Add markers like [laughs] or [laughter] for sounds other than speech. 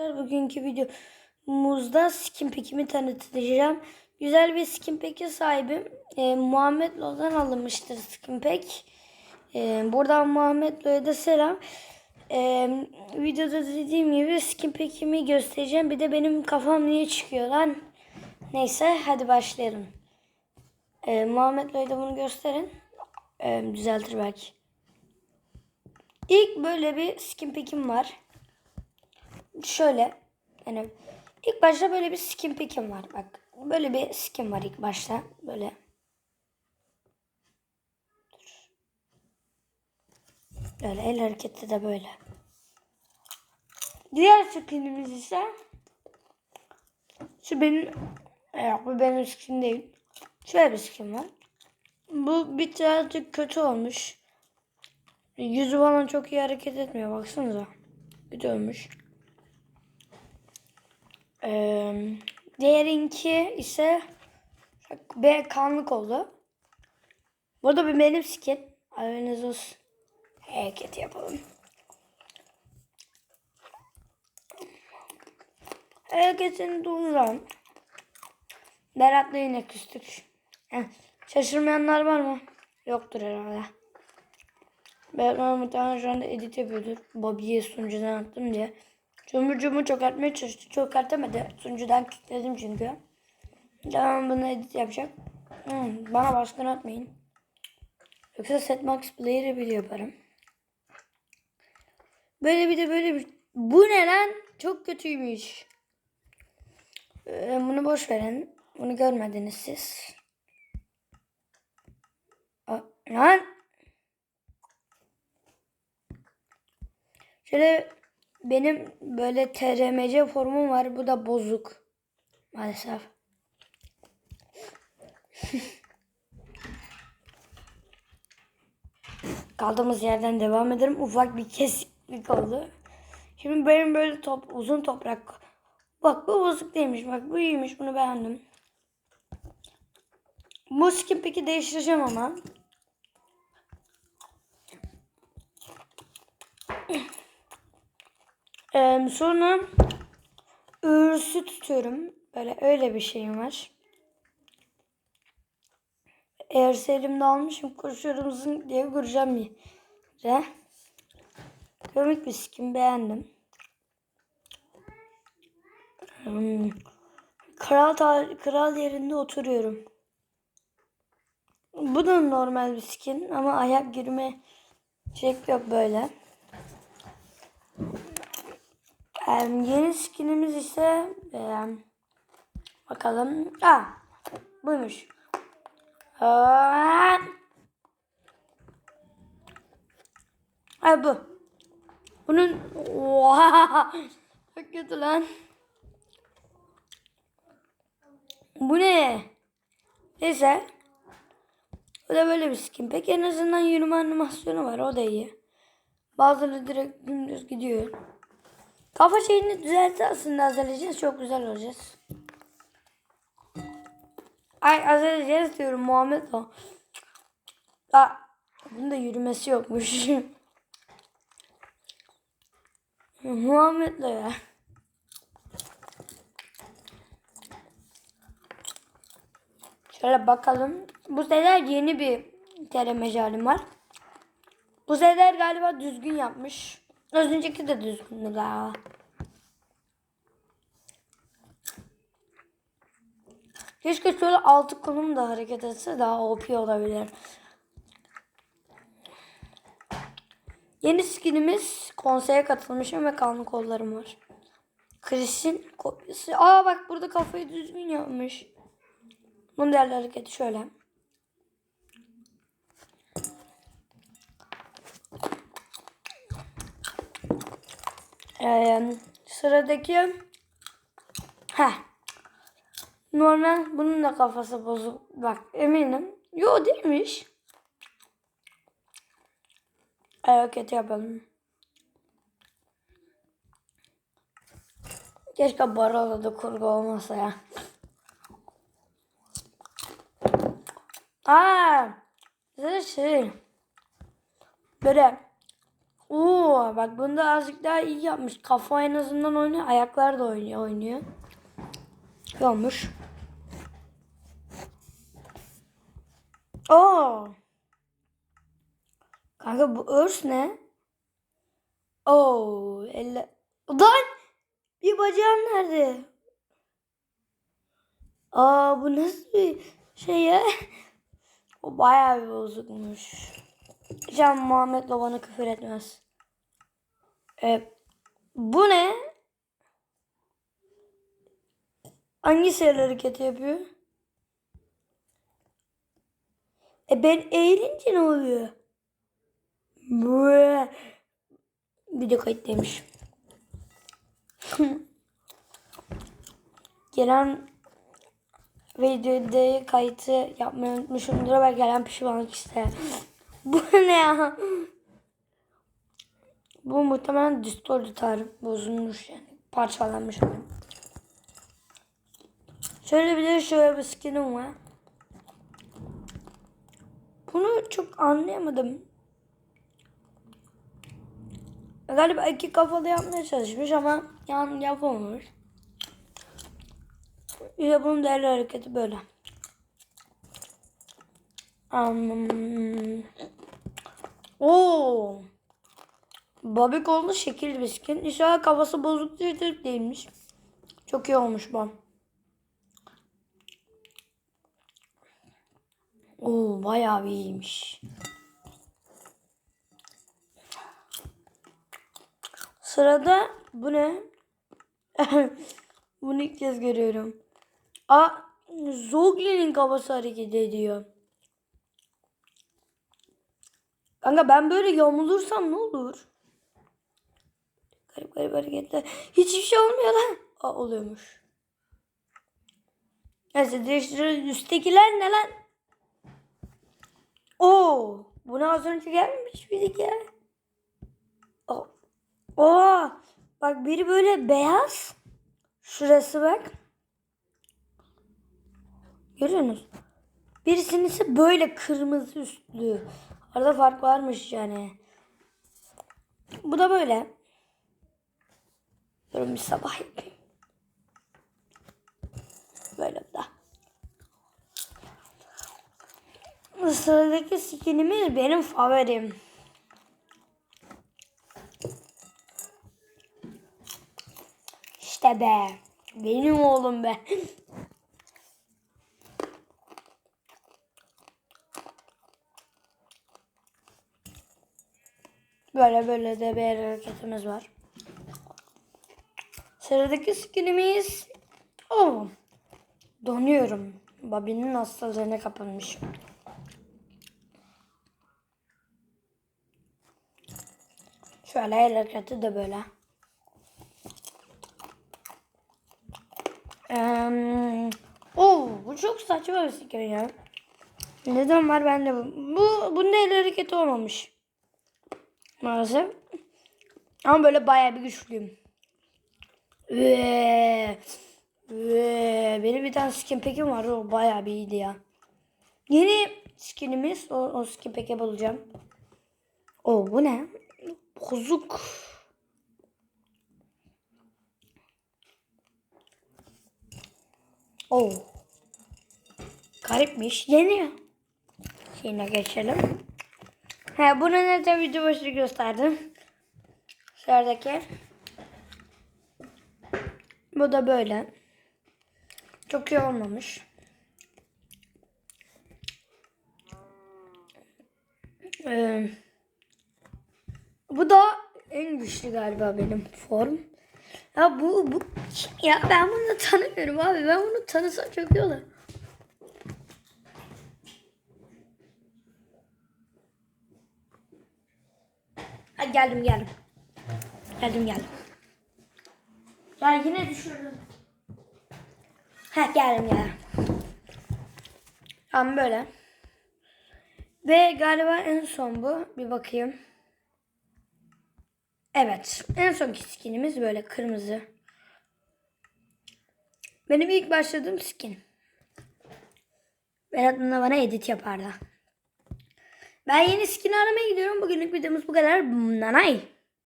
arkadaşlar. Bugünkü videomuzda skin pack'imi tanıtacağım. Güzel bir skin pack'e sahibim. Ee, Muhammed Lo'dan alınmıştır skin pack. Ee, buradan Muhammed Lo'ya da selam. Ee, videoda dediğim gibi skin pack'imi göstereceğim. Bir de benim kafam niye çıkıyor lan. Neyse hadi başlayalım. Ee, Muhammed Lo'ya da bunu gösterin. Ee, düzeltir belki. İlk böyle bir skin pack'im var. Şöyle yani ilk başta böyle bir skin pack'im var. Bak böyle bir skin var ilk başta. Böyle. Böyle el hareketi de böyle. Diğer skinimiz ise şu benim yok bu benim skin değil. Şöyle bir skin var. Bu bir birazcık kötü olmuş. Yüzü falan çok iyi hareket etmiyor. Baksanıza. Kötü olmuş. Ee, diğerinki ise be kanlık oldu. Bu da bir benim skin. Haberiniz olsun. Hareket yapalım. Hareketini durduralım. Berat'la yine küstük. Şaşırmayanlar var mı? Yoktur herhalde. Ben muhtemelen şu anda edit yapıyordur. Bobby'ye sunucudan attım diye. Cumhur çökertmeye çalıştı. Çökertemedi. Sunucudan kilitledim çünkü. Tamam bunu edit yapacak. Hmm, bana baskın atmayın. Yoksa Setmax Player'ı bir yaparım. Böyle bir de böyle bir... Bu ne lan? Çok kötüymüş. Ee, bunu boş verin. Bunu görmediniz siz. Aa, Lan! Şöyle benim böyle TRMC formum var. Bu da bozuk. Maalesef. [laughs] Kaldığımız yerden devam ederim. Ufak bir kesiklik oldu. Şimdi benim böyle top, uzun toprak. Bak bu bozuk değilmiş. Bak bu iyiymiş. Bunu beğendim. Bu skin peki değiştireceğim ama. Ee, sonra örsü tutuyorum. Böyle öyle bir şeyim var. Eğer elimde almışım koşuyorum zın diye vuracağım yere. Komik bir skin beğendim. Hmm. Kral kral yerinde oturuyorum. Bu da normal bir skin ama ayak girme şekli yok böyle. Ee, yeni skinimiz ise ee, bakalım. Aa, buymuş. Aa, Ay bu. Bunun Oha! [laughs] Çok kötü lan. Bu ne? Neyse. Bu da böyle bir skin. Peki en azından yürüme animasyonu var. O da iyi. Bazıları direkt dümdüz gidiyor. Kafa şeyini düzeltirsin azalacağız. Çok güzel olacağız. Ay azalacağız diyorum Muhammed o. Aa, bunun da yürümesi yokmuş. [laughs] Muhammed'le ya. Şöyle bakalım. Bu sefer yeni bir TR mecalim var. Bu sefer galiba düzgün yapmış. Az önceki de düzgündü galiba. Keşke şöyle altı kolum da hareket etse daha OP olabilir. Yeni skinimiz konseye katılmışım ve kanlı kollarım var. Chris'in kopyası. Aa bak burada kafayı düzgün yapmış. Bunun diğer hareketi şöyle. Ee, sıradaki ha normal bunun da kafası bozuk. Bak eminim. Yo değilmiş. Hareketi yapalım. Keşke Barola'da da kurgu olmasa ya. Aa, şey. Böyle Oo bak bunda azıcık daha iyi yapmış. Kafa en azından oynuyor. Ayaklar da oynuyor. oynuyor. İyi olmuş. Oo. Kanka bu örs ne? Oo, elle. Lan! Bir bacağım nerede? Aa bu nasıl bir şey ya? [laughs] O bayağı bir bozukmuş. Can Muhammed Baban'a küfür etmez. Ee, bu ne? Hangisi el hareketi yapıyor? E ben eğilince ne oluyor? Bir de kayıttaymış. [laughs] Gelen videoda kayıtı yapmayı unutmuşumdur ve gelen pişmanlık işte. Bu [laughs] ne ya? Bu muhtemelen distorted tarif bozulmuş yani. Parçalanmış oyun. Şöyle bir de şöyle bir skinim var. Bunu çok anlayamadım. Galiba iki kafalı yapmaya çalışmış ama yan yapamamış. İşte bunun değerli hareketi böyle. Um, Oo. Bobby kollu şekil bir skin. İnşallah kafası bozuk değildir değilmiş. Çok iyi olmuş bu. Oo bayağı iyiymiş. Sırada bu ne? [laughs] Bunu ilk kez görüyorum. Aa Zogli'nin kafası hareket ediyor. Kanka ben böyle yamulursam ne olur? Garip garip hareketler. Hiçbir şey olmuyor lan. Aa oluyormuş. Neyse değiştirelim. Üsttekiler ne lan? Oo, buna az önce gelmemiş miydik ya? Oo. Oo, bak biri böyle beyaz. Şurası bak. Görüyor musunuz? Birisinin ise böyle kırmızı üstlü. Arada fark varmış yani. Bu da böyle. Durun bir sabah yapayım. Böyle bu da. Sıradaki skinimiz benim favorim. İşte be. Benim oğlum be. Böyle böyle de bir hareketimiz var. Sıradaki skinimiz oh, donuyorum. Bobby'nin hastalığına kapanmış. Şöyle el hareketi de böyle. Ee, oh, bu çok saçma bir skin ya. Neden var bende bu? Bu bunda el hareketi olmamış. Maalesef. Ama böyle bayağı bir güçlüyüm. Ve ve benim bir tane skin pack'im var. O bayağı bir iyiydi ya. Yeni skinimiz. O, o skin pack'i bulacağım. O bu ne? Bozuk. Oh. Garipmiş. Yeni. Yine geçelim. He bunu neden video başı gösterdim. Şuradaki. Bu da böyle. Çok iyi olmamış. Ee, bu da en güçlü galiba benim form. Ya bu bu ya ben bunu tanımıyorum abi. Ben bunu tanısam çok iyi olur. Geldim geldim. Geldim geldim. Ya yine düşürdüm. Ha geldim geldim. Tamam böyle. Ve galiba en son bu. Bir bakayım. Evet. En son skinimiz böyle kırmızı. Benim ilk başladığım skin. Berat bana edit yapardı. Ben yeni skin aramaya gidiyorum. Bugünlük videomuz bu kadar. Nanay.